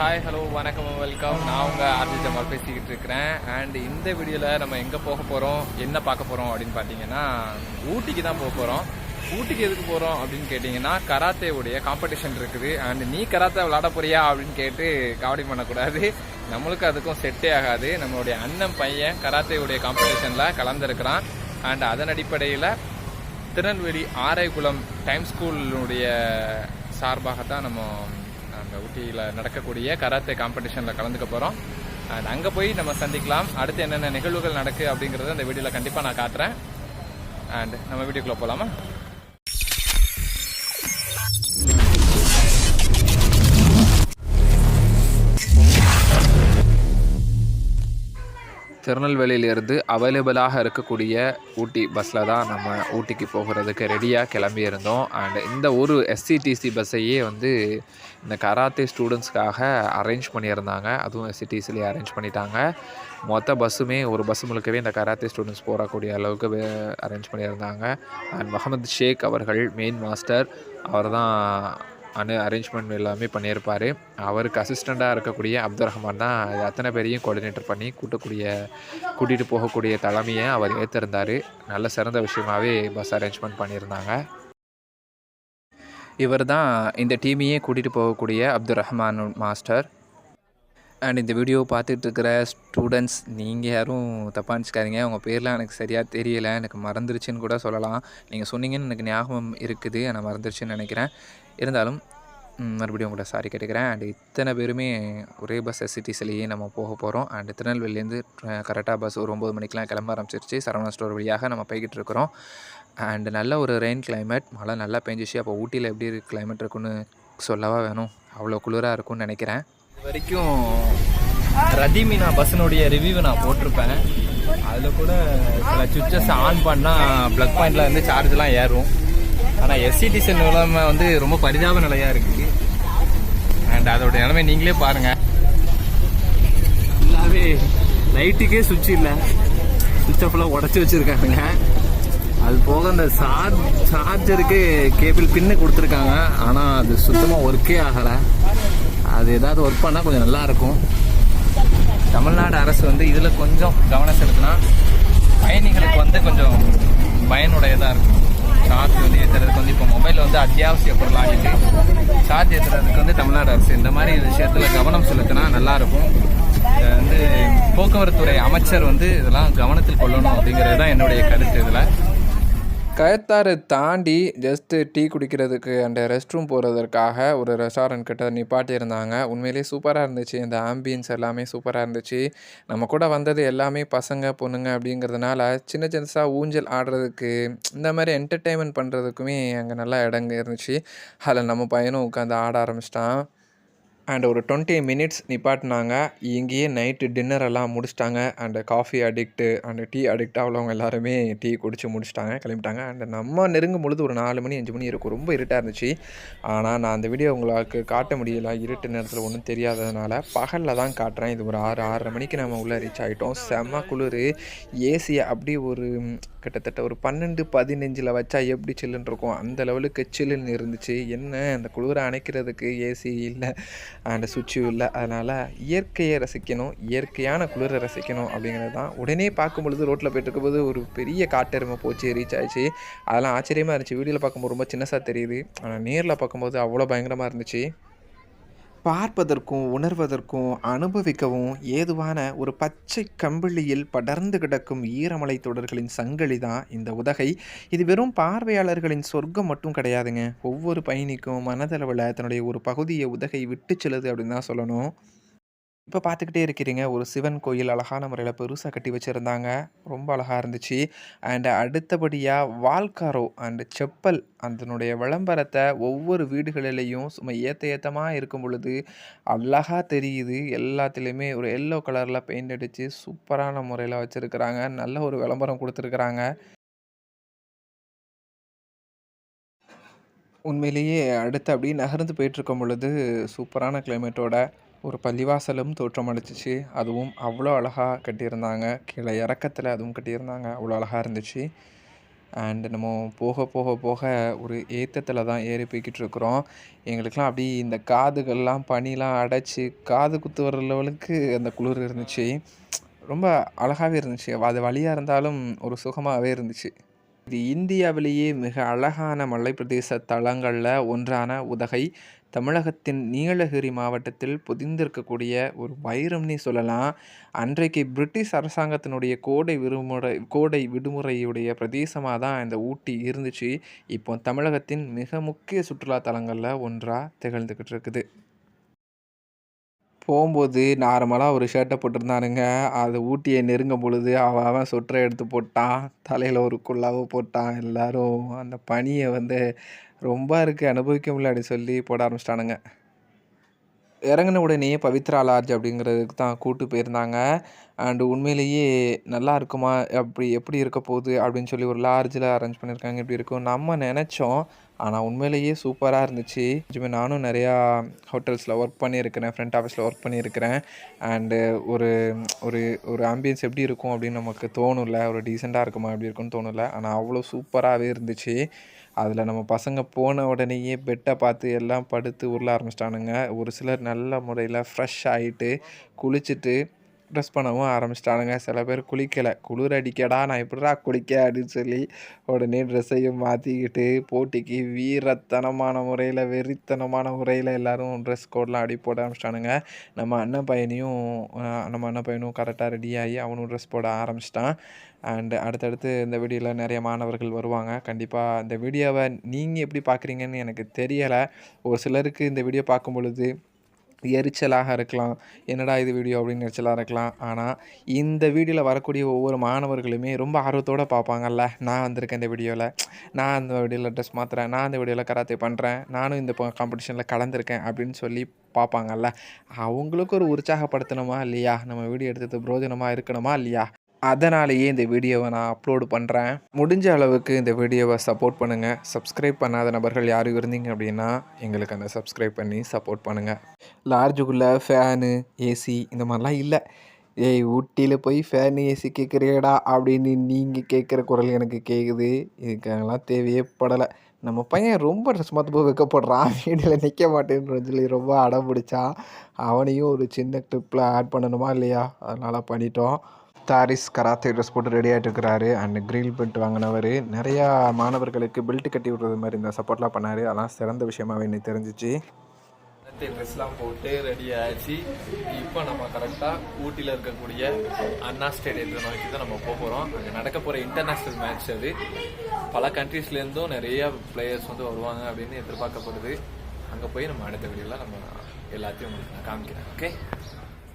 Hi hello வணக்கம் welcome நான் உங்கள் ஆர்ஜி ஜமால் பேசிக்கிட்டு இருக்கிறேன். அண்ட் இந்த வீடியோவில் நம்ம எங்கே போக போகிறோம் என்ன பார்க்க போகிறோம் அப்படின்னு பார்த்தீங்கன்னா ஊட்டிக்கு தான் போக போகிறோம் ஊட்டிக்கு எதுக்கு போகிறோம் அப்படின்னு கேட்டிங்கன்னா கராத்தேவுடைய காம்படிஷன் இருக்குது. அண்ட் நீ கராத்தே விளாட போறியா அப்படின்னு கேட்டு காவடி பண்ணக்கூடாது. நம்மளுக்கு அதுக்கும் செட்டே ஆகாது. நம்மளுடைய அண்ணன் பையன் கராத்தேவுடைய காம்படிஷனில் கலந்துருக்கிறான். அண்ட் அதன் அடிப்படையில் திருநெல்வேலி ஆரைக்குளம் டைம் ஸ்கூலினுடைய சார்பாக தான் நம்ம ஊட்டியில் நடக்கக்கூடிய கராத்தே காம்படிஷனில் கலந்துக்க போகிறோம் அண்ட் அங்கே போய் நம்ம சந்திக்கலாம். அடுத்து என்னென்ன நிகழ்வுகள் நடக்கு அப்படிங்கிறத அந்த வீடியோவில் கண்டிப்பாக நான் காட்டுறேன். அண்ட் நம்ம வீடியோக்குள்ளே போகலாமா திருநெல்வேலியிலிருந்து அவைலபிளாக இருக்கக்கூடிய ஊட்டி பஸ்ஸில் தான் நம்ம ஊட்டிக்கு போகிறதுக்கு ரெடியாக கிளம்பியிருந்தோம். அண்ட் இந்த ஒரு எஸ்சிடிசி பஸ்ஸையே வந்து இந்த கராத்தே ஸ்டூடெண்ட்ஸ்க்காக அரேஞ்ச் பண்ணியிருந்தாங்க. அதுவும் எஸ்சிடிசிலேயே அரேஞ்ச் பண்ணிட்டாங்க. மொத்த பஸ்ஸுமே ஒரு பஸ் முழுக்கவே இந்த கராத்தே ஸ்டூடெண்ட்ஸ் போகக்கூடிய அளவுக்கு அரேஞ்ச் பண்ணியிருந்தாங்க. அண்ட் முகமது ஷேக் அவர்கள் மெயின் மாஸ்டர் அவர் தான் அனு அரேஞ்ச்மெண்ட் எல்லாமே பண்ணியிருப்பார். அவருக்கு அசிஸ்டண்ட்டாக இருக்கக்கூடிய அப்துல் ரஹ்மான் தான் அத்தனை பேரையும் கோஆர்டினேட்டர் பண்ணி கூட்டக்கூடிய கூட்டிகிட்டு போகக்கூடிய தலைமையை அவர் ஏற்றிருந்தார் நல்ல சிறந்த விஷயமாகவே பஸ் அரேஞ்ச்மெண்ட் பண்ணியிருந்தாங்க. இவர் தான் இந்த டீமையே கூட்டிகிட்டு போகக்கூடிய அப்துல் ரஹ்மான் மாஸ்டர் அண்ட் இந்த வீடியோ பார்த்துட்டு இருக்கிற ஸ்டூடெண்ட்ஸ் நீங்கள் யாரும் தப்பாக நினச்சிக்காதீங்க. உங்கள் பேர்லாம் எனக்கு சரியாக தெரியலை. எனக்கு மறந்துருச்சுன்னு கூட சொல்லலாம். நீங்கள் சொன்னீங்கன்னு எனக்கு ஞாபகம் இருக்குது. நான் மறந்துருச்சுன்னு நினைக்கிறேன். இருந்தாலும் மறுபடியும் உங்கள்கிட்ட சாரி கேட்டுக்கிறேன். அண்ட் இத்தனை பேருமே ஒரே பஸ் எஸ்சிடிஸ்லேயே நம்ம போக போகிறோம் அண்ட் திருநெல்வேலியிலேருந்து கரெக்டாக பஸ் ஒரு ஒம்பது மணிக்கெலாம் கிளம்ப ஆரம்பிச்சிருச்சு. சரவணா ஸ்டோர் வழியாக நம்ம போய்கிட்டு இருக்கிறோம். அண்ட் நல்ல ஒரு ரெயின் கிளைமேட் மழை நல்லா பெஞ்சிச்சு. அப்போ ஊட்டியில் எப்படி கிளைமேட் இருக்குன்னு சொல்லவா வேணும். அவ்வளோ குளிராக இருக்கும்னு நினைக்கிறேன். இது வரைக்கும் ரதிமினா பஸ்ஸினுடைய ரிவ்யூ நான் போட்டிருப்பேன். அதில் கூட சில சுவிச்சஸ் ஆன் பண்ணால் ப்ளக் பாயிண்டில் வந்து சார்ஜ்லாம் ஏறும். ஆனால் எஸ்சிடிசி நிலைமை வந்து ரொம்ப பரிதாப நிலையாக இருக்குது அண்ட் அதோட நிலைமை நீங்களே பாருங்கள் ஃபுல்லாகவே லைட்டுக்கே சுவிட்ச் இல்லை. சுவிட்ச் ஃபுல்லாக உடச்சி வச்சுருக்காங்க. அது போக அந்த சார்ஜ் சார்ஜருக்கு கேபிள் பின்னு கொடுத்துருக்காங்க. ஆனால் அது சுத்தமாக ஒர்க்கே ஆகலை. அது ஏதாவது ஒர்க் பண்ணால் கொஞ்சம் நல்லா இருக்கும். தமிழ்நாடு அரசு வந்து இதில் கொஞ்சம் கவனம் செலுத்தினா பயணிகளுக்கு வந்து கொஞ்சம் பயனுடையதாக இருக்கும். சார்ஜ் வந்து ஏற்றுறதுக்கு வந்து இப்போ மொபைல் வந்து அத்தியாவசிய பொருளாகிட்டு சார்ஜ் ஏற்றுறதுக்கு வந்து தமிழ்நாடு அரசு இந்த மாதிரி விஷயத்தில் கவனம் செலுத்தினா நல்லாயிருக்கும் இதை வந்து போக்குவரத்துறை அமைச்சர் வந்து இதெல்லாம் கவனத்தில் கொள்ளணும் அப்படிங்கிறது தான் என்னுடைய கருத்து இதில். கயத்தாறு தாண்டி ஜஸ்ட்டு டீ குடிக்கிறதுக்கு அண்ட் ரெஸ்ட் ரூம் போகிறதற்காக ஒரு ரெஸ்டாரண்ட் கிட்ட நிப்பாட்டியிருந்தாங்க. உண்மையிலேயே சூப்பராக இருந்துச்சு. இந்த ஆம்பியன்ஸ் எல்லாமே சூப்பராக இருந்துச்சு. நம்ம கூட வந்தது எல்லாமே பசங்க பொண்ணுங்க அப்படிங்கிறதுனால சின்ன சின்னசாக ஊஞ்சல் ஆடுறதுக்கு இந்த மாதிரி என்டர்டெயின்மெண்ட் பண்ணுறதுக்குமே அங்கே நல்லா இடங்க இருந்துச்சு. அதில் நம்ம பையனும் உட்காந்து ஆட ஆரம்பிச்சிட்டான். அண்ட் ஒரு டுவெண்ட்டி மினிட்ஸ் நிப்பாட்டினாங்க. இங்கேயே நைட்டு டின்னர் எல்லாம் முடிச்சிட்டாங்க. And coffee addict and tea addict உள்ளவங்க எல்லாருமே டீ குடிச்சு முடிச்சிட்டாங்க கிளம்பிட்டாங்க. அண்ட் நம்ம நெருங்கும் பொழுது ஒரு நாலு மணி அஞ்சு மணி இருக்கும். ரொம்ப இருட்டாக இருந்துச்சு. ஆனால் நான் அந்த வீடியோ உங்களுக்கு காட்ட முடியல. இருட்டு நேரத்தில் ஒன்றும் தெரியாததுனால பகலில் தான் காட்டுறேன். இது ஒரு ஆறு ஆறரை மணிக்கு நம்ம உள்ளே ரீச் ஆகிட்டோம் செம்ம குளிர். ஏசியை அப்படி ஒரு கிட்டத்தட்ட ஒரு பன்னெண்டு பதினஞ்சில் வச்சா எப்படி சில்லுன்னு இருக்கும்? அந்த லெவலுக்கு சில்லுன்னு இருந்துச்சு. என்ன அந்த குளிரை அணைக்கிறதுக்கு ஏசி இல்லை. அண்ட் சுவிட்சும் இல்லை. அதனால் இயற்கையை ரசிக்கணும் இயற்கையான குளிரை ரசிக்கணும் அப்படிங்கிறது தான். உடனே பார்க்கும் பொழுது ரோட்டில் போயிட்டு இருக்கும்போது ஒரு பெரிய காட்டெருமை போச்சு ரீச் ஆயிடுச்சு. அதெல்லாம் ஆச்சரியமாக இருந்துச்சு. வீடியோவில் பார்க்கும்போது ரொம்ப சின்னசாக தெரியுது. ஆனால் நேரில் பார்க்கும்போது அவ்வளோ பயங்கரமாக இருந்துச்சு. பார்ப்பதற்கும் உணர்வதற்கும் அனுபவிக்கவும் ஏதுவான ஒரு பச்சை கம்பிளியில் படர்ந்து கிடக்கும் ஈரமலை தொடர்களின் சங்கிலி தான் இந்த உதகை. இது வெறும் பார்வையாளர்களின் சொர்க்கம் மட்டும் கிடையாதுங்க. ஒவ்வொரு பயணிக்கும் மனதளவில் தன்னுடைய ஒரு பகுதியை உதகை விட்டு செல்லுது அப்படின்னு தான் சொல்லணும். இப்போ பார்த்துக்கிட்டே இருக்கிறீங்க. ஒரு சிவன் கோயில் அழகான முறையில் பெருசாக கட்டி வச்சுருந்தாங்க. ரொம்ப அழகாக இருந்துச்சு. அண்ட் அடுத்தபடியாக வால்காரோ அண்ட் செப்பல் அதனுடைய விளம்பரத்தை ஒவ்வொரு வீடுகளிலையும் சும்மா ஏற்ற ஏற்றமாக இருக்கும் பொழுது அழகாக தெரியுது. எல்லாத்துலேயுமே ஒரு எல்லோ கலரில் பெயிண்ட் அடித்து சூப்பரான முறையில் வச்சுருக்கிறாங்க. நல்ல ஒரு விளம்பரம் கொடுத்துருக்குறாங்க. உண்மையிலேயே அடுத்து அப்படியே நகர்ந்து போயிட்டுருக்கும் பொழுது சூப்பரான கிளைமேட்டோட ஒரு பள்ளிவாசலும் தோற்றமளிச்சிச்சு அதுவும் அவ்வளோ அழகாக கட்டியிருந்தாங்க. கீழே இறக்கத்தில் அதுவும் கட்டியிருந்தாங்க. அவ்வளோ அழகாக இருந்துச்சு. அண்ட் நம்ம போக போக போக ஒரு ஏத்தத்தில் தான் ஏறி போய்கிட்டு இருக்கிறோம். எங்களுக்கெலாம் அப்படி இந்த காதுகள்லாம் பனிலாம் அடைச்சி காது குத்து வர லெவலுக்கு அந்த குளிர் இருந்துச்சு. ரொம்ப அழகாகவே இருந்துச்சு. அது வழியாக இருந்தாலும் ஒரு சுகமாகவே இருந்துச்சு. இது இந்தியாவிலேயே மிக அழகான மலைப்பிரதேச தலங்களில் ஒன்றான உதகை. தமிழகத்தின் நீலகிரி மாவட்டத்தில் பொதிந்திருக்கக்கூடிய ஒரு வைரம்னே சொல்லலாம். அன்றைக்கு பிரிட்டிஷ் அரசாங்கத்தினுடைய கோடை விடுமுறை கோடை விடுமுறையுடைய பிரதேசமாக தான் இந்த ஊட்டி இருந்துச்சு. இப்போ தமிழகத்தின் மிக முக்கிய சுற்றுலா தலங்களில் ஒன்றாக திகழ்ந்துக்கிட்டு இருக்குது. போகும்போது நார்மலாக ஒரு ஷர்ட்டை போட்டிருந்தானுங்க. அது ஊட்டியை நெருங்கும் பொழுது அவன் அவன் சொட்டரை எடுத்து போட்டான். தலையில் ஒரு குல்லாவை போட்டான். எல்லோரும் அந்த பனியை வந்து ரொம்ப இருக்குது அனுபவிக்க முடியல அப்படி சொல்லி போட ஆரம்பிச்சிட்டானுங்க. இறங்கின உடனே பவித்ரா லாட்ஜ் அப்படிங்கிறதுக்கு தான் கூட்டு போயிருந்தாங்க. அண்டு உண்மையிலேயே நல்லா இருக்குமா? அப்படி எப்படி இருக்க போகுது? அப்படின்னு சொல்லி ஒரு லார்ஜில் அரேஞ்ச் பண்ணியிருக்காங்க. இப்படி இருக்கும். நம்ம நினச்சோம். ஆனால் உண்மையிலேயே சூப்பராக இருந்துச்சு. நிஜமே நானும் நிறையா ஹோட்டல்ஸில் ஒர்க் பண்ணியிருக்கிறேன். ஃப்ரண்ட் ஆஃபீஸில் ஒர்க் பண்ணியிருக்கிறேன். அண்டு ஒரு ஒரு ஒரு ஆம்பியன்ஸ் எப்படி இருக்கும் அப்படின்னு நமக்கு தோணும்ல. ஒரு டீசெண்டாக இருக்குமா? எப்படி இருக்கும்னு தோணும்ல. ஆனால் அவ்வளோ சூப்பராகவே இருந்துச்சு. அதில் நம்ம பசங்க போன உடனேயே பெட்டை பார்த்து எல்லாம் படுத்து உருள ஆரம்பிச்சிட்டானுங்க. ஒரு சிலர் நல்ல முறையில் ஃப்ரெஷ் ஆகிட்டு குளிச்சுட்டு ட்ரெஸ் பண்ணவும் ஆரம்பிச்சிட்டானுங்க. சில பேர் குளிக்கலை. குளிர் அடிக்கடா நான் எப்படிடா குளிக்க அப்படின்னு சொல்லி உடனே ட்ரெஸ்ஸையும் மாற்றிக்கிட்டு போட்டிக்கு வீரத்தனமான முறையில் வெறித்தனமான முறையில் எல்லோரும் ட்ரெஸ் கோட்லாம் அடி போட ஆரம்பிச்சிட்டானுங்க. நம்ம அண்ணன் பையனையும் நம்ம அண்ணன் பையனும் கரெக்டாக ரெடி ஆகி அவனும் ட்ரெஸ் போட ஆரம்பிச்சிட்டான். அண்டு அடுத்தடுத்து இந்த வீடியோவில் நிறைய மாணவர்கள் வருவாங்க. கண்டிப்பாக இந்த வீடியோவை நீங்கள் எப்படி பார்க்குறீங்கன்னு எனக்கு தெரியலை. ஒரு சிலருக்கு இந்த வீடியோ பார்க்கும் பொழுது எரிச்சலாக இருக்கலாம். என்னடா இது வீடியோ அப்படின்னு எரிச்சலாக இருக்கலாம். ஆனால் இந்த வீடியோவில் வரக்கூடிய ஒவ்வொரு மாணவர்களுமே ரொம்ப ஆர்வத்தோடு பார்ப்பாங்கல்ல. நான் வந்திருக்கேன் இந்த வீடியோவில் நான் அந்த வீடியோவில் ட்ரெஸ் மாற்றுறேன் நான் இந்த வீடியோவில் கராத்தே பண்ணுறேன் நானும் இந்த காம்படிஷனில் கலந்துருக்கேன் அப்படின்னு சொல்லி பார்ப்பாங்கல்ல. அவங்களுக்கு ஒரு உற்சாகப்படுத்தணுமா இல்லையா? நம்ம வீடியோ எடுத்தது பிரோஜனமாக இருக்கணுமா இல்லையா? அதனாலேயே இந்த வீடியோவை நான் அப்லோடு பண்ணுறேன் முடிஞ்ச அளவுக்கு இந்த வீடியோவை சப்போர்ட் பண்ணுங்கள் சப்ஸ்கிரைப் பண்ணாத நபர்கள் யாரும் இருந்தீங்க அப்படின்னா எங்களுக்கு அந்த சப்ஸ்கிரைப் பண்ணி சப்போர்ட் பண்ணுங்கள் லார்ஜுக்குள்ளே ஃபேனு ஏசி இந்த மாதிரிலாம் இல்லை. ஏய் ஊட்டியில் போய் ஃபேனு ஏசி கேட்குறியடா அப்படின்னு நீங்கள் கேட்குற குரல் எனக்கு கேட்குது இதுக்கெல்லாம் தேவையே படலை. நம்ம பையன் ரொம்ப ட்ரெஸ் மாற்ற போய் வைக்கப்படுறான். வீடியோவில் நிற்க மாட்டேன்னு சொல்லி ரொம்ப அடம் பிடிச்சான். அவனையும் ஒரு சின்ன கிளிப்பில் ஆட் பண்ணணுமா இல்லையா? அதனால் பண்ணிட்டோம். தாரிஸ் கராத்தே ட்ரெஸ் போட்டு ரெடி ஆகிட்டு இருக்கிறாரு. அண்ட் க்ரீல் பெல்ட் வாங்கினவர். நிறையா மாணவர்களுக்கு பெல்ட் கட்டி விடுறது மாதிரி இந்த சப்போர்ட்லாம் பண்ணார். அதெல்லாம் சிறந்த விஷயமாகவே எனக்கு தெரிஞ்சிச்சு. ட்ரெஸ்லாம் போட்டு ரெடி ஆயிடுச்சு. இப்போ நம்ம கரெக்டாக ஊட்டியில் இருக்கக்கூடிய அண்ணா ஸ்டேடியத்தை நோக்கி தான் நம்ம போக போகிறோம் அங்கே நடக்க போகிற இன்டர்நேஷ்னல் மேட்ச் அது. பல கண்ட்ரீஸ்லேருந்தும் நிறைய பிளேயர்ஸ் வந்து வருவாங்க அப்படின்னு எதிர்பார்க்கப்படுது. அங்கே போய் நம்ம அடுத்த வீடியோவில் நம்ம எல்லாத்தையும் உங்களுக்கு நான் காமிக்கிறேன். ஓகே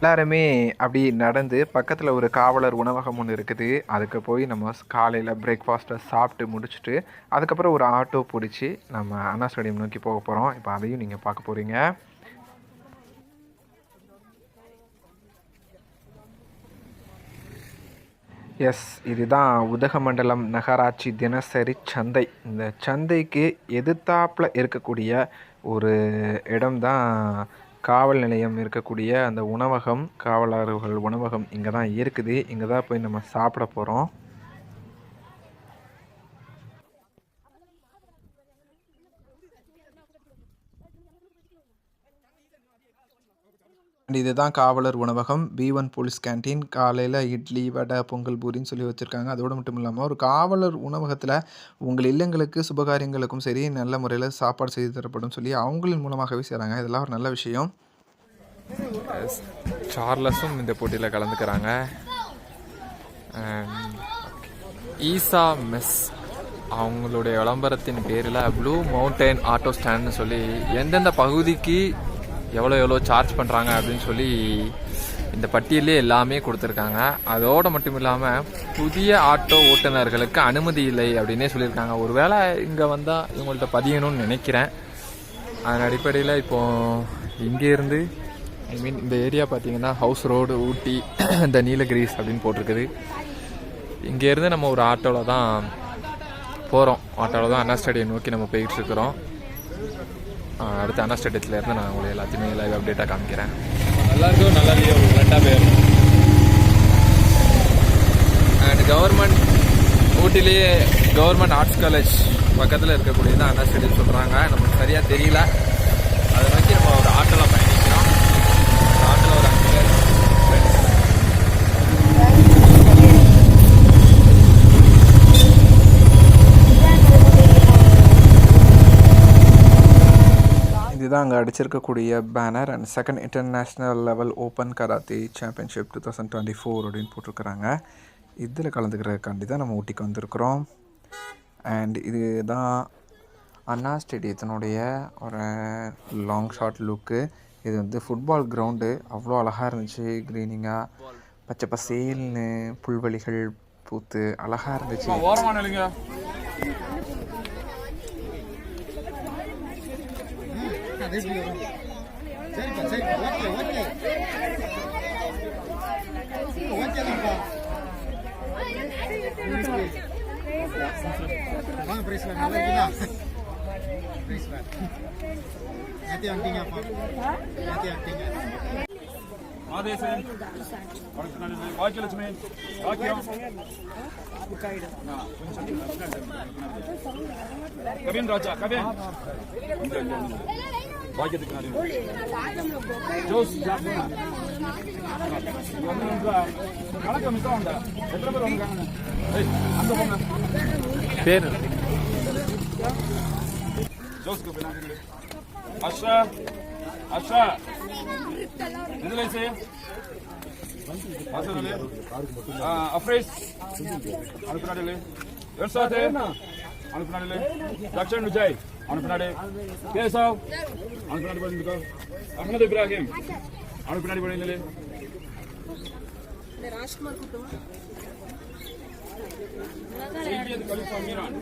எல்லாருமே அப்படி நடந்து பக்கத்தில் ஒரு காவலர் உணவகம் ஒன்று இருக்குது. அதுக்கு போய் நம்ம காலையில் பிரேக்ஃபாஸ்ட்டை சாப்பிட்டு முடிச்சுட்டு அதுக்கப்புறம் ஒரு ஆட்டோ பிடிச்சி நம்ம அண்ணா ஸ்டேடியம் நோக்கி போக போகிறோம் இப்போ அதையும் நீங்கள் பார்க்க போகிறீங்க எஸ் இதுதான் உதகமண்டலம் நகராட்சி தினசரி சந்தை. இந்த சந்தைக்கு எதிர்த்தாப்பில் இருக்கக்கூடிய ஒரு இடம்தான் காவல் நிலையம் இருக்கக்கூடிய அந்த உணவகம் காவலர்கள் உணவகம் இங்கே தான் இருக்குது. இங்கே தான் போய் நம்ம சாப்பிட போகிறோம் அண்ட் இதுதான் காவலர் உணவகம். பி ஒன் போலீஸ் கேண்டீன் காலையில் இட்லி வடை பொங்கல் பூரின்னு சொல்லி வச்சுருக்காங்க. அதோடு மட்டும் இல்லாமல் ஒரு காவலர் உணவகத்தில் உங்கள் இல்லங்களுக்கு சுபகாரியங்களுக்கும் சரி நல்ல முறையில் சாப்பாடு செய்து தரப்படும் சொல்லி அவங்களின் மூலமாகவே செய்கிறாங்க இதெல்லாம் ஒரு நல்ல விஷயம். சார்லஸும் இந்த போட்டியில் கலந்துக்கிறாங்க. ஈசா மெஸ் அவங்களுடைய விளம்பரத்தின் பேரில் ப்ளூ மவுண்டைன் ஆட்டோ ஸ்டாண்ட்னு சொல்லி எந்தெந்த பகுதிக்கு எவ்வளோ எவ்வளோ சார்ஜ் பண்ணுறாங்க அப்படின்னு சொல்லி இந்த பட்டியலே எல்லாமே கொடுத்துருக்காங்க. அதோடு மட்டும் இல்லாமல் புதிய ஆட்டோ ஓட்டுநர்களுக்கு அனுமதி இல்லை அப்படின்னே சொல்லியிருக்காங்க. ஒருவேளை இங்கே வந்தால் இவங்கள்ட்ட பதியணும்னு நினைக்கிறேன். அதன் அடிப்படையில் இப்போது இங்கேருந்து ஐ மீன் இந்த ஏரியா பார்த்தீங்கன்னா ஹவுஸ் ரோடு ஊட்டி இந்த நீலகிரிஸ் அப்படின்னு போட்டிருக்குது. இங்கேருந்து நம்ம ஒரு ஆட்டோவில் தான் போகிறோம் ஆட்டோவில் தான் அண்ணா ஸ்டேடியம் நோக்கி நம்ம போயிட்டுருக்குறோம் அடுத்த அண்ணா ஸ்டேடியத்தில் இருந்து நான் உங்களை எல்லாத்தையுமே லைவ் அப்டேட்டாக காமிக்கிறேன். எல்லாருக்கும் நல்லா லீவ் ரெண்டாக போயிடும் அண்ட் கவர்மெண்ட் ஊட்டிலேயே கவர்மெண்ட் ஆர்ட்ஸ் காலேஜ் பக்கத்தில் இருக்கக்கூடியது அண்ணா ஸ்டேடியம் சொல்கிறாங்க நமக்கு சரியாக தெரியல. அதை நோக்கி நம்ம ஒரு ஆட்டோவில் பயணம் ஆட்டோவில் ஒரு அஞ்சு பேர் friends. தான் அங்கே அடிச்சிருக்கக்கூடிய banner and second international level open karate championship two thousand twenty four அப்படின்னு போட்டிருக்கிறாங்க. இதில் கலந்துக்கிறதுக்காண்டி தான் நம்ம ஊட்டிக்கு வந்திருக்கிறோம். அண்ட் இதுதான் அண்ணா ஸ்டேடியத்தினுடைய ஒரு லாங் ஷாட் லுக்கு இது வந்து ஃபுட்பால் கிரவுண்டு அவ்வளோ அழகாக இருந்துச்சு. க்ரீனிங்காக பச்சை பசேல்னு புல்வெளிகள் பூத்து அழகாக இருந்துச்சு. ஓரமான இல்லைங்க வாங்க பிரைஸ்ல நல்லா இருக்கீங்களா பிரைஸ்ல நேத்தி வந்துட்டீங்கப்பா நேத்தி வந்துட்டீங்க ஆதேசன் பாக்கியலட்சுமி பாக்கியம் கவின் ராஜா கவின் பாக்கியத்துக்கு நாடு ஜோஸ் கணக்கு மிஸ் ಬಾಯ್ ದಿಖಾನೆ ಜೋಸ್ ಜೋಸ್ ಗುಪನಾ ಅರ್ಷ ಹರ್ಷ ಇಂದಲೇ ಸೇ? வெர்சாதே அனுப்பினாடிலே லக்ஷன் விஜய் அனுப்பினாடி கேசவ் அனுப்பினாடி பண்ணிக்கோ அஹ்மத் இப்ராஹிம் அனுப்பினாடி பண்ணிலே சையத் கலிஃபா மீரான்.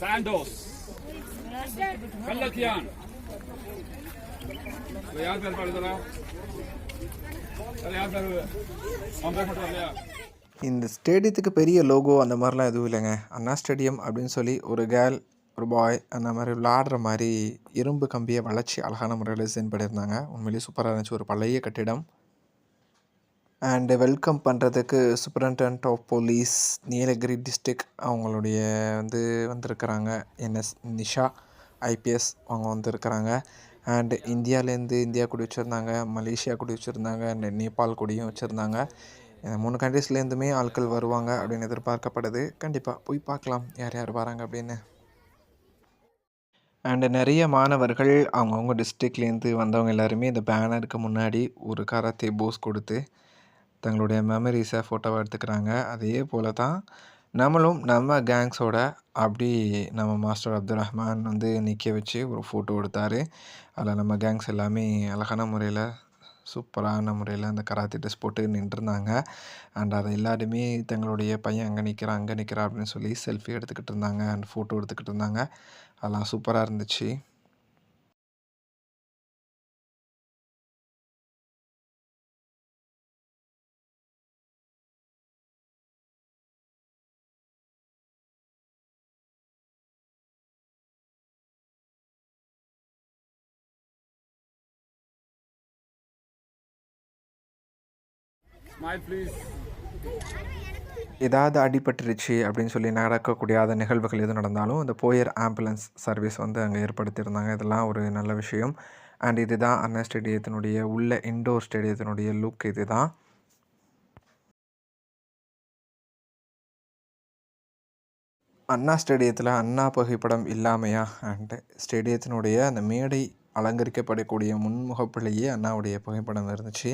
சாண்டோஸ் கல்லத்தியான். யார் பேர் பாடுதலா யார் பேர்? அவன் பேர் இல்லையா? இந்த ஸ்டேடியத்துக்கு பெரிய லோகோ அந்த மாதிரிலாம் எதுவும் இல்லைங்க. அண்ணா ஸ்டேடியம் அப்படின்னு சொல்லி ஒரு கேர்ள் ஒரு பாய் அந்த மாதிரி விளாடுற மாதிரி இரும்பு கம்பியை வளைச்சி அழகான முறையில் டிசைன் பண்ணியிருந்தாங்க. உண்மையிலேயே சூப்பராக இருந்துச்சு. ஒரு பழைய கட்டிடம். அண்டு வெல்கம் பண்ணுறதுக்கு superintendent of police Nilgiri district அவங்களுடைய வந்து வந்திருக்கிறாங்க. என்எஸ் நிஷா ஐபிஎஸ் அவங்க வந்திருக்கிறாங்க. அண்டு இந்தியாவிலேருந்து இந்தியா கொடி வச்சுருந்தாங்க மலேசியா கொடி வச்சுருந்தாங்க அண்ட் நேபாள் கொடியும் வச்சுருந்தாங்க. இந்த மூணு கண்ட்ரீஸ்லேருந்துமே ஆட்கள் வருவாங்க அப்படின்னு எதிர்பார்க்கப்படுது. கண்டிப்பாக போய் பார்க்கலாம். யார் யார் வராங்க அப்படின்னு. அண்டு நிறைய மாணவர்கள் அவங்கவுங்க டிஸ்ட்ரிக்ட்லேருந்து வந்தவங்க எல்லாருமே இந்த பேனருக்கு முன்னாடி ஒரு கராத்தே போஸ் கொடுத்து தங்களுடைய மெமரிஸை ஃபோட்டோவாக எடுத்துக்கிறாங்க. அதே போல் தான் நம்மளும் நம்ம கேங்ஸோட அப்படி நம்ம மாஸ்டர் அப்துல் ரஹ்மான் வந்து நிற்க வச்சு ஒரு ஃபோட்டோ எடுத்தார். அதில் நம்ம கேங்ஸ் எல்லாமே அழகான முறையில் சூப்பரான முறையில் அந்த கராத்தே ட்ரெஸ் போட்டு நின்றுருந்தாங்க. அண்ட் அதை எல்லாருமே தங்களுடைய பையன் அங்கே நிற்கிறான் அங்கே நிற்கிறான் அப்படின்னு சொல்லி செல்ஃபி எடுத்துக்கிட்டு இருந்தாங்க அண்ட் ஃபோட்டோ எடுத்துக்கிட்டு இருந்தாங்க. அதெல்லாம் சூப்பராக இருந்துச்சு. ஏதாவது அடிபட்டுருச்சு அப்படின்னு சொல்லி நடக்கக்கூடிய நிகழ்வுகள் எது நடந்தாலும் இந்த போயர் ஆம்புலன்ஸ் சர்வீஸ் வந்து அங்கே ஏற்படுத்தியிருந்தாங்க. இதெல்லாம் ஒரு நல்ல விஷயம். அண்ட் இதுதான் அண்ணா ஸ்டேடியத்தினுடைய உள்ள இண்டோர் ஸ்டேடியத்தினுடைய லுக் இது தான் அண்ணா ஸ்டேடியத்தில் அண்ணா புகைப்படம் இல்லாமையா? அண்ட் ஸ்டேடியத்தினுடைய அந்த மேடை அலங்கரிக்கப்படக்கூடிய முன்முகப்பிலேயே அண்ணாவுடைய புகைப்படம் இருந்துச்சு.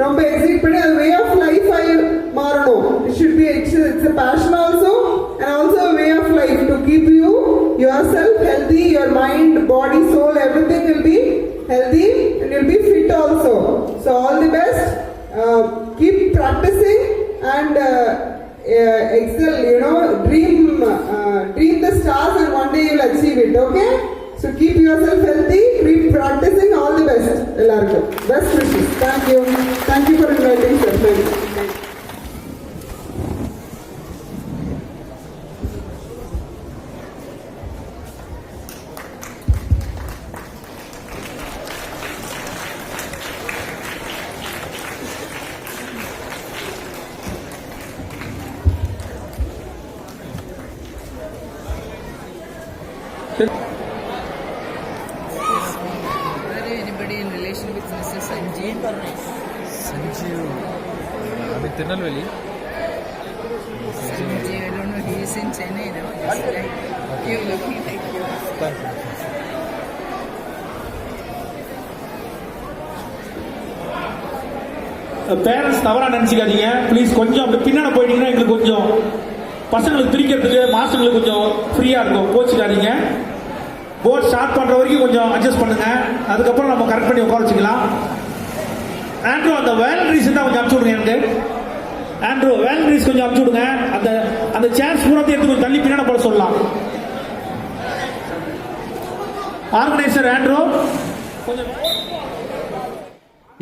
ரொம்ப எக்ஸைட் பண்ணி அது வே ஆஃப் லைஃப் ஆகி மாறணும் it should be it's it's a passion also and also a way of life to keep you yourself healthy your mind body soul everything will be healthy and you'll be fit also so all the best uh, keep practicing and uh, uh, excel you know dream uh, dream the stars and one day you'll achieve it okay so keep yourself healthy, keep practicing, all the best. Elarko. Best wishes. Thank you. Thank you for inviting sir. Thank you. Thank you. Sanjeev? Sanjeev அது Tirunelveli Sanjeev, I don't know, he is in Chennai now. He's like, you're looking like you. Parents தவறா நினைச்சுக்காதீங்க. Please கொஞ்சம் அப்படி பின்னாடி போயிட்டீங்கன்னா எங்களுக்கு கொஞ்சம் பசங்களுக்கு பிரிக்கிறதுக்கு மாஸ்டர்களுக்கு கொஞ்சம் ஃப்ரீயா இருக்கும். கோச்சிக்காதீங்க. போட் ஸ்டார்ட் பண்ற வரைக்கும் கொஞ்சம் அட்ஜஸ்ட் பண்ணுங்க. அதுக்கப்புறம் நம்ம கரெக்ட் பண்ணி உட்கார வச்சுக்கலாம். ஆண்ட்ரூ அந்த வேலண்டரிஸ் தான் கொஞ்சம் அமுச்சு விடுங்க எனக்கு. ஆண்ட்ரூ ரீஸ் கொஞ்சம் அமுச்சு விடுங்க. அந்த அந்த சேர்ஸ் பூராத்தையும் எடுத்து கொஞ்சம் தள்ளி பின்னாடி போட சொல்லலாம். ஆர்கனைசர் ஆண்ட்ரோ கொஞ்சம்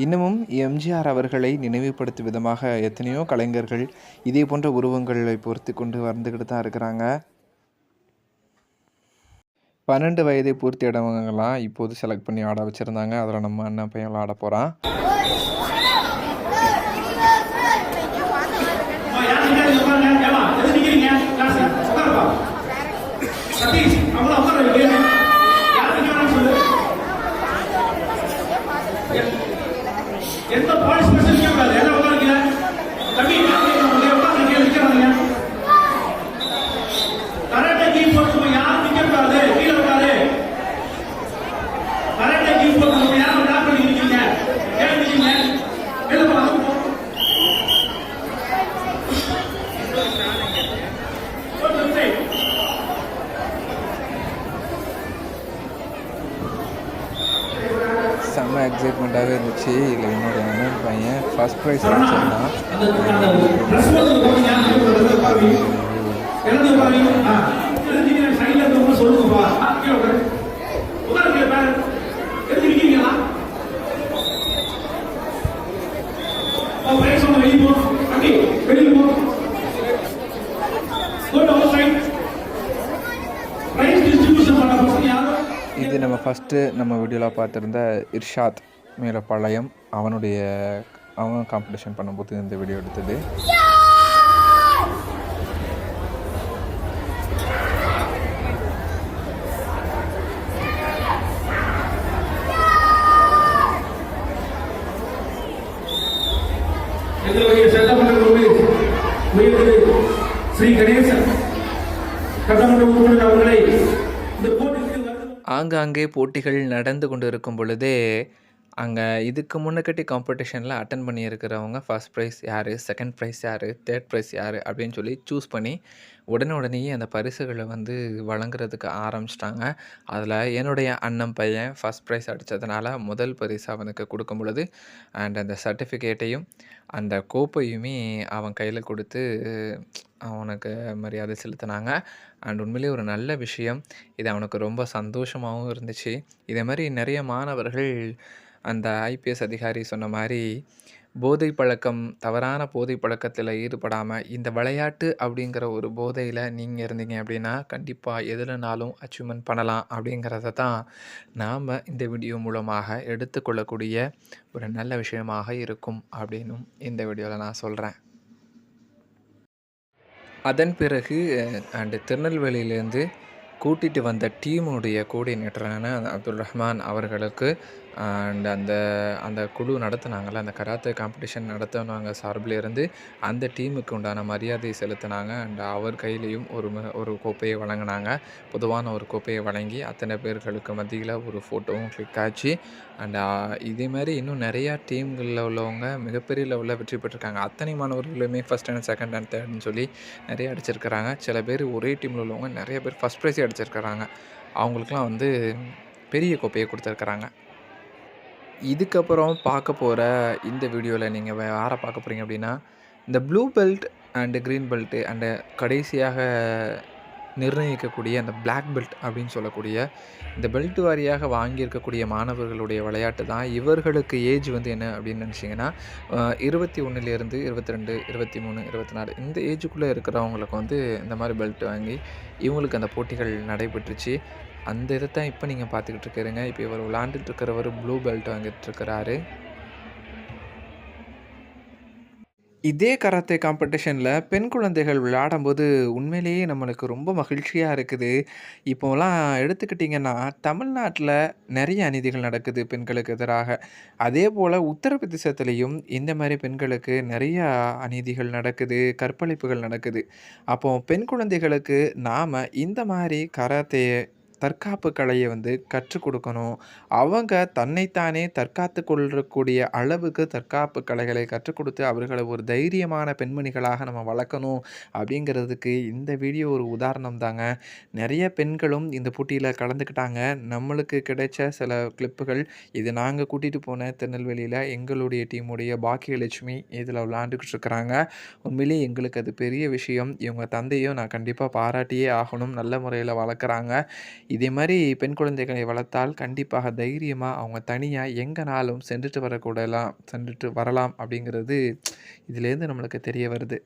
இன்னமும் எம்ஜிஆர் அவர்களை நினைவுபடுத்தும் விதமாக எத்தனையோ கலைஞர்கள் இதே போன்ற உருவங்களை பொறுத்து கொண்டு வந்துக்கிட்டு தான் இருக்கிறாங்க. பன்னெண்டு வயதை பூர்த்தி அடைவங்கலாம் இப்போது செலக்ட் பண்ணி ஆட வச்சுருந்தாங்க. அதில் நம்ம அண்ணன் பையன் ஆட போகிறான் எந்த யார் பிரச்சனையும் கிடையாது. ஏம்மா, எதுக்கு தம்பி கிளாஸ்ல, உட்காருப்பா. சதீஷ், அவங்கள உட்கார வைங்க. யார் நிக்க வேணாம்னு சொல்லு. எ- எந்த participants நிக்க கூடாது. எல்லாம் உட்காருங்க. தம்பி, யார் நிக்க- உட்காருங்க, கீழே நிக்கிறாதீங்க. கராட்டே கீழ் போட்டுக்கோங்க, யாரும் நிக்க கூடாது. கீழே உட்காரு. கராட்டே கீழ் போட்டுக்கோங்க, யாரும் block பண்ணி நிக்கிறீங்க. ஏன் நிக்கிறீங்க? வெளில போ, அதுக்கு போ. Go to the side. செம்ம எக்ஸைட்மெண்ட்டாகவே இருந்துச்சு. இல்லை என்னோட அண்ணன் பையன் ஃபஸ்ட் ப்ரைஸ் அடிச்சிருந்தான் ட்ரெஸ் போட்டு போனீங்க எழுதி பாருங்க ஆ எழுதிங்க சைடுல இருக்கவங்க சொல்லுங்கப்பா ஆ, கீழே உட்காரு உட்காருங்க பேர் எழுதி நிக்கிறீங்களா ஓ பிரைஸ் ஒன்று வெளியே போ அடி வெளியே போ go to side prize distribution பண்ண பசங்க யாரும் இது நம்ம ஃபஸ்ட்டு நம்ம வீடியோவில் பார்த்துருந்த இர்ஷாத் மேலப்பாளையம் அவனுடைய அவன் காம்படிஷன் பண்ணும்போது இந்த வீடியோ எடுத்தது. எங்களுடைய சட்டமன்ற உறுப்பினர் ஸ்ரீ கணேசன். சட்டமன்ற உறுப்பினர் அவர்களை ஆங்காங்கே போட்டிகள் நடந்து கொண்டு இருக்கும் பொழுதே அங்கே இதுக்கு முன்னக்கட்டி காம்படிஷனில் அட்டன் பண்ணியிருக்கிறவங்க ஃபர்ஸ்ட் ப்ரைஸ் யார் செகண்ட் ப்ரைஸ் யார் தேர்ட் ப்ரைஸ் யார் அப்படின்னு சொல்லி சூஸ் பண்ணி உடனே உடனேயே அந்த பரிசுகளை வந்து வழங்குறதுக்கு ஆரம்பிச்சிட்டாங்க. அதில் என்னுடைய அண்ணன் பையன் ஃபர்ஸ்ட் ப்ரைஸ் அடித்ததுனால முதல் பரிசு அவனுக்கு கொடுக்கும் பொழுது அண்ட் அந்த சர்டிஃபிகேட்டையும் அந்த கோப்பையுமே அவன் கையில் கொடுத்து அவனுக்கு மரியாதை செலுத்தினாங்க. அண்ட் உண்மையிலேயே ஒரு நல்ல விஷயம். இது அவனுக்கு ரொம்ப சந்தோஷமாகவும் இருந்துச்சு. இதே மாதிரி நிறைய மாணவர்கள் அந்த ஐபிஎஸ் அதிகாரி சொன்ன மாதிரி போதை பழக்கம் தவறான போதை பழக்கத்தில் ஈடுபடாமல் இந்த விளையாட்டு அப்படிங்கிற ஒரு போதையில் நீங்கள் இருந்தீங்க அப்படின்னா கண்டிப்பாக எதுலனாலும் அச்சீவ்மெண்ட் பண்ணலாம் அப்படிங்கிறத தான் நாம் இந்த வீடியோ மூலமாக எடுத்துக்கொள்ளக்கூடிய ஒரு நல்ல விஷயமாக இருக்கும் அப்படின்னும் இந்த வீடியோவில் நான் சொல்கிறேன் அதன் பிறகு அண்டு திருநெல்வேலியிலேருந்து கூட்டிகிட்டு வந்த டீமுடைய கோஆர்டினேட்டரான அப்துல் ரஹ்மான் அவர்களுக்கு அண்ட் அந்த அந்த குழு நடத்துனாங்கல்ல அந்த கராத்தே காம்படிஷன் நடத்தினவங்க சார்பிலேருந்து அந்த டீமுக்கு உண்டான மரியாதை செலுத்தினாங்க. அண்ட் அவர் கையிலையும் ஒரு ம- ஒரு கோப்பையை வழங்கினாங்க. பொதுவான ஒரு கோப்பையை வழங்கி அத்தனை பேர்களுக்கு மத்தியில் ஒரு ஃபோட்டோவும் கிளிக் ஆச்சு. அண்ட் இதே மாதிரி இன்னும் நிறையா டீம்களில் உள்ளவங்க மிகப்பெரிய லெவலில் வெற்றி பெற்றிருக்காங்க. அத்தனை மாணவர்களுமே ஃபஸ்ட் அண்ட் செகண்ட் அண்ட் தேர்ட்னு சொல்லி நிறைய அடிச்சிருக்கிறாங்க. சில பேர் ஒரே டீமில் உள்ளவங்க நிறைய பேர் ஃபஸ்ட் ப்ரைஸே அடிச்சிருக்கிறாங்க. அவங்களுக்குலாம் வந்து பெரிய கோப்பையை கொடுத்துருக்குறாங்க. இதுக்கப்புறம் பார்க்க போகிற இந்த வீடியோவில் நீங்கள் யாரை பார்க்க போகிறீங்க அப்படின்னா இந்த blue belt and green belt and கடைசியாக நிர்ணயிக்கக்கூடிய அந்த பிளாக் பெல்ட் அப்படின்னு சொல்லக்கூடிய இந்த பெல்ட் வாரியாக வாங்கியிருக்கக்கூடிய மாணவர்களுடைய விளையாட்டு தான். இவர்களுக்கு ஏஜ் வந்து என்ன அப்படின்னு நினச்சிங்கன்னா இருபத்தி ஒன்றுலேருந்து இருபத்தி ரெண்டு இருபத்தி மூணு இருபத்தி நாலு இந்த ஏஜுக்குள்ளே இருக்கிறவங்களுக்கு வந்து இந்த மாதிரி பெல்ட் வாங்கி இவங்களுக்கு அந்த போட்டிகள் நடைபெற்றுச்சு. அந்த இதை தான் இப்போ நீங்கள் பார்த்துக்கிட்டு இருக்கிறீங்க. இப்போ இவர் விளாண்டுட்டு இருக்கிறவர் ப்ளூ பெல்ட் வாங்கிட்டு இருக்கிறாரு. இதே கராத்தே காம்படிஷனில் பெண் குழந்தைகள் விளையாடும்போது உண்மையிலேயே நம்மளுக்கு ரொம்ப மகிழ்ச்சியாக இருக்குது. இப்போலாம் எடுத்துக்கிட்டிங்கன்னா தமிழ்நாட்டில் நிறைய அநீதிகள் நடக்குது பெண்களுக்கு எதிராக. அதே போல் உத்தரப்பிரதேசத்துலேயும் இந்த மாதிரி பெண்களுக்கு நிறைய அநீதிகள் நடக்குது கற்பழிப்புகள் நடக்குது. அப்போது பெண் குழந்தைகளுக்கு நாம் இந்த மாதிரி கராத்தே தற்காப்பு கலையை வந்து கற்றுக் கொடுக்கணும். அவங்க தன்னைத்தானே தற்காத்து கொள்ளக்கூடிய அளவுக்கு தற்காப்பு கலைகளை கற்றுக் கொடுத்து அவர்களை ஒரு தைரியமான பெண்மணிகளாக நம்ம வளர்க்கணும் அப்படிங்கிறதுக்கு இந்த வீடியோ ஒரு உதாரணம் தாங்க. நிறைய பெண்களும் இந்த போட்டியில் கலந்துக்கிட்டாங்க. நம்மளுக்கு கிடைச்ச சில கிளிப்புகள் இது நாங்கள் கூட்டிகிட்டு போன திருநெல்வேலியில் எங்களுடைய டீமுடைய பாக்கியலட்சுமி இதில் விளாண்டுக்கிட்டு இருக்கிறாங்க. உண்மையிலேயே எங்களுக்கு அது பெரிய விஷயம். இவங்க தந்தையும் நான் கண்டிப்பாக பாராட்டியே ஆகணும். நல்ல முறையில் வளர்க்குறாங்க. இதே மாதிரி பெண் குழந்தைகளை வளர்த்தால் கண்டிப்பாக தைரியமாக அவங்க தனியாக எங்கேனாலும் சென்றுட்டு வரக்கூடலாம் சென்றுட்டு வரலாம் அப்படிங்கிறது இதுலேருந்து நம்மளுக்கு தெரிய வருது.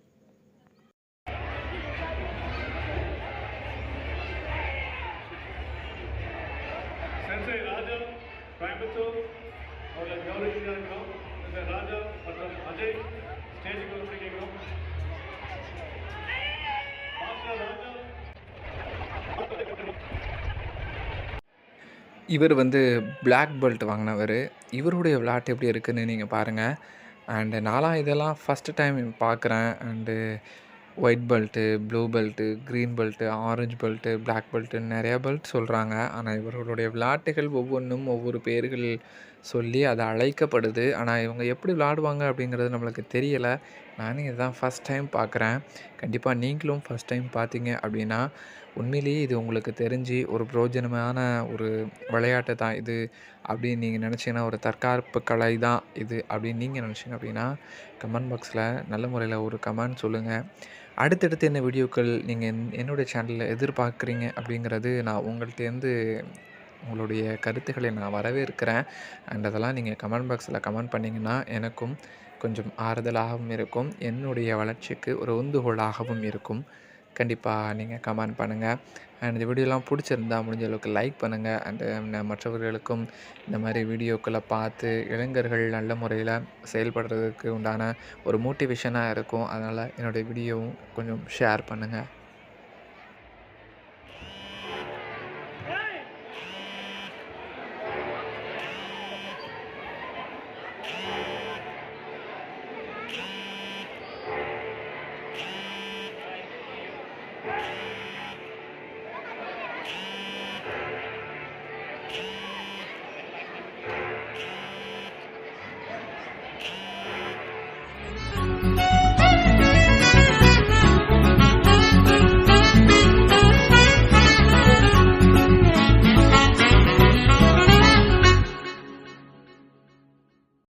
இவர் வந்து பிளாக் பெல்ட் வாங்கினவர். இவருடைய விளையாட்டு எப்படி இருக்குதுன்னு நீங்கள் பாருங்கள் அண்டு நான்லாம் இதெல்லாம் ஃபஸ்ட்டு டைம் பார்க்குறேன் and white belt blue belt green belt orange belt black பெல்ட்டுன்னு நிறையா பெல்ட் சொல்கிறாங்க ஆனால் இவர்களுடைய விளையாட்டுகள் ஒவ்வொன்றும் ஒவ்வொரு பேர்கள் சொல்லி அது அழைக்கப்படுது. ஆனால் இவங்க எப்படி விளாடுவாங்க அப்படிங்கிறது நம்மளுக்கு தெரியலை. நானும் இதுதான் ஃபஸ்ட் டைம் பார்க்குறேன் கண்டிப்பாக நீங்களும் ஃபஸ்ட் டைம் பார்த்தீங்க அப்படின்னா உண்மையிலேயே இது உங்களுக்கு தெரிஞ்சு ஒரு பிரயோஜனமான ஒரு விளையாட்டு தான் இது அப்படின்னு நீங்கள் நினச்சிங்கன்னா ஒரு தற்காப்பு கலை தான் இது அப்படின்னு நீங்கள் நினச்சிங்க அப்படின்னா கமெண்ட் பாக்ஸில் நல்ல முறையில் ஒரு கமெண்ட் சொல்லுங்கள் அடுத்தடுத்து என்ன வீடியோக்கள் நீங்கள் என் என்னுடைய சேனலில் எதிர்பார்க்குறீங்க அப்படிங்கிறது நான் உங்கள்கிட்டேருந்து உங்களுடைய கருத்துக்களை நான் வரவேற்கிறேன். அண்ட் அதெல்லாம் நீங்கள் கமெண்ட் பாக்ஸில் கமெண்ட் பண்ணிங்கன்னா எனக்கும் கொஞ்சம் ஆறுதலாகவும் இருக்கும். என்னுடைய வளர்ச்சிக்கு ஒரு உந்துகோலாகவும் இருக்கும். கண்டிப்பாக நீங்கள் கமெண்ட் பண்ணுங்கள் அண்ட் இந்த வீடியோலாம் பிடிச்சிருந்தா முடிஞ்ச அளவுக்கு லைக் பண்ணுங்கள் அண்டு மற்றவர்களுக்கும் இந்த மாதிரி வீடியோக்களை பார்த்து இளைஞர்கள் நல்ல முறையில் செயல்படுறதுக்கு உண்டான ஒரு மோட்டிவேஷனாக இருக்கும். அதனால் என்னுடைய வீடியோவும் கொஞ்சம் ஷேர் பண்ணுங்கள்